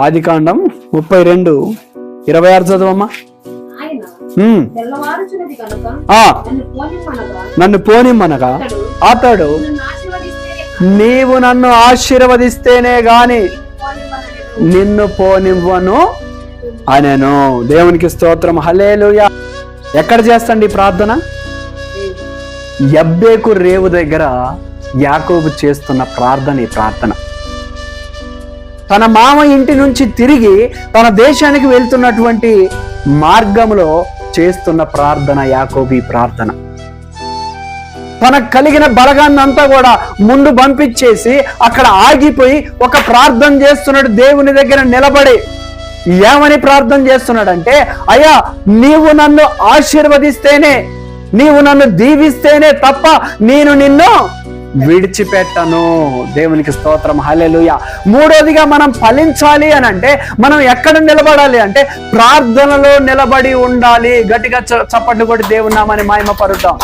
ఆది కాండం ముప్పై రెండు. ఇరవై ఆరు చదవమ్మా. నన్ను పోనిమ్మనగా. అతడు నీవు నన్ను ఆశీర్వదిస్తేనే గాని నిన్ను పోనివ్వను అనెను. దేవునికి స్తోత్రం. హలేలుయా ఎక్కడ చేస్తండి ఈ ప్రార్థన? యబ్బేకు రేవు దగ్గర యాకోబు చేస్తున్న ప్రార్థన ఈ ప్రార్థన. తన మామ ఇంటి నుంచి తిరిగి తన దేశానికి వెళ్తున్నటువంటి మార్గంలో చేస్తున్న ప్రార్థన యాకోబీ ప్రార్థన. తనకు కలిగిన బలగాన్నంతా కూడా ముందు పంపించేసి అక్కడ ఆగిపోయి ఒక ప్రార్థన చేస్తున్నాడు దేవుని దగ్గర నిలబడి. ఏమని ప్రార్థన చేస్తున్నాడంటే అయ్యా నీవు నన్ను ఆశీర్వదిస్తేనే నీవు నన్ను దీవిస్తేనే తప్ప నేను నిన్ను విడిచిపెట్టను. దేవునికి స్తోత్రం. హలెలుయ మూడోదిగా మనం ఫలించాలి అని అంటే మనం ఎక్కడ నిలబడాలి అంటే ప్రార్థనలో నిలబడి ఉండాలి. గట్టిగా చ- చప్పట్లు కొట్టి దేవున్నామని మాయమ పరుద్దాం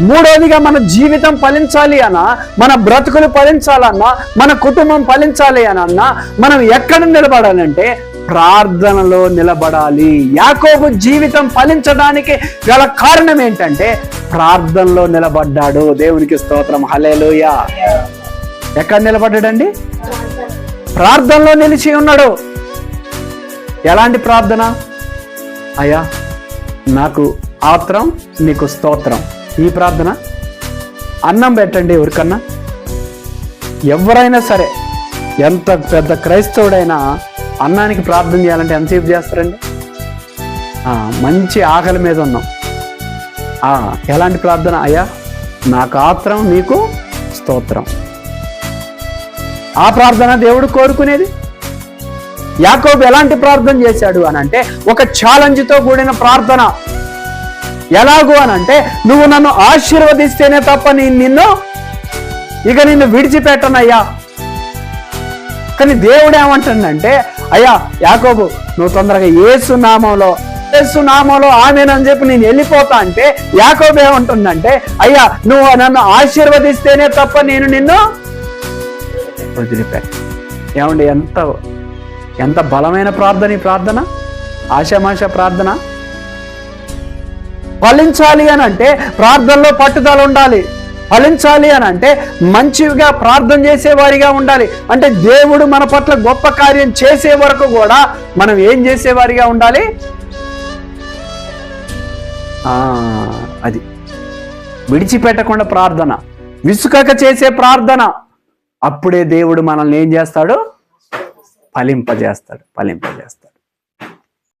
మూడోదిగా మన జీవితం ఫలించాలి అన్న మన బ్రతుకులు ఫలించాలన్నా మన కుటుంబం ఫలించాలి అనన్నా మనం ఎక్కడ నిలబడాలంటే ప్రార్థనలో నిలబడాలి. యాకోబు జీవితం ఫలించడానికి గల కారణం ఏంటంటే ప్రార్థనలో నిలబడ్డాడు. దేవునికి స్తోత్రం. హలేలుయ ఎక్కడ నిలబడ్డాడండి? ప్రార్థనలో నిలిచి ఉన్నాడు. ఎలాంటి ప్రార్థన? అయ్యా నాకు ఆత్రం నీకు స్తోత్రం. ఈ ప్రార్థన? అన్నం పెట్టండి ఎవరికన్నా ఎవరైనా సరే ఎంత పెద్ద క్రైస్తవుడైనా అన్నానికి ప్రార్థన చేయాలంటే ఎంతసేపు చేస్తారండి? మంచి ఆకలి మీద ఉన్నాం. ఎలాంటి ప్రార్థన? అయ్యా నాకు ఆత్రం నీకు స్తోత్రం. ఆ ప్రార్థన దేవుడు కోరుకునేది? యాకోబు ఎలాంటి ప్రార్థన చేశాడు అని అంటే ఒక ఛాలెంజ్తో కూడిన ప్రార్థన. ఎలాగూ అని అంటే నువ్వు నన్ను ఆశీర్వదిస్తేనే తప్ప నేను నిన్ను ఇక నిన్ను విడిచిపెట్టనయ్యా. కానీ దేవుడు ఏమంటుండంటే అయ్యా యాకోబు నువ్వు తొందరగా ఏసు నామంలో ఏసు నామంలో ఆమెనని చెప్పి నేను వెళ్ళిపోతా అంటే యాకోబే ఉంటుందంటే అయ్యా నువ్వు నన్ను ఆశీర్వదిస్తేనే తప్ప నేను నిన్ను వదిలిపెట్ట ఏమండి ఎంత ఎంత బలమైన ప్రార్థన ఈ ప్రార్థన? ఆశామాష ప్రార్థన? ఫలించాలి అని అంటే ప్రార్థనలో పట్టుదల ఉండాలి. ఫలించాలి అని అంటే మంచిగా ప్రార్థన చేసేవారిగా ఉండాలి. అంటే దేవుడు మన పట్ల గొప్ప కార్యం చేసే వరకు కూడా మనం ఏం చేసేవారిగా ఉండాలి? అది. విడిచిపెట్టకుండా ప్రార్థన. విసుకక చేసే ప్రార్థన. అప్పుడే దేవుడు మనల్ని ఏం చేస్తాడు? ఫలింపజేస్తాడు ఫలింపజేస్తాడు.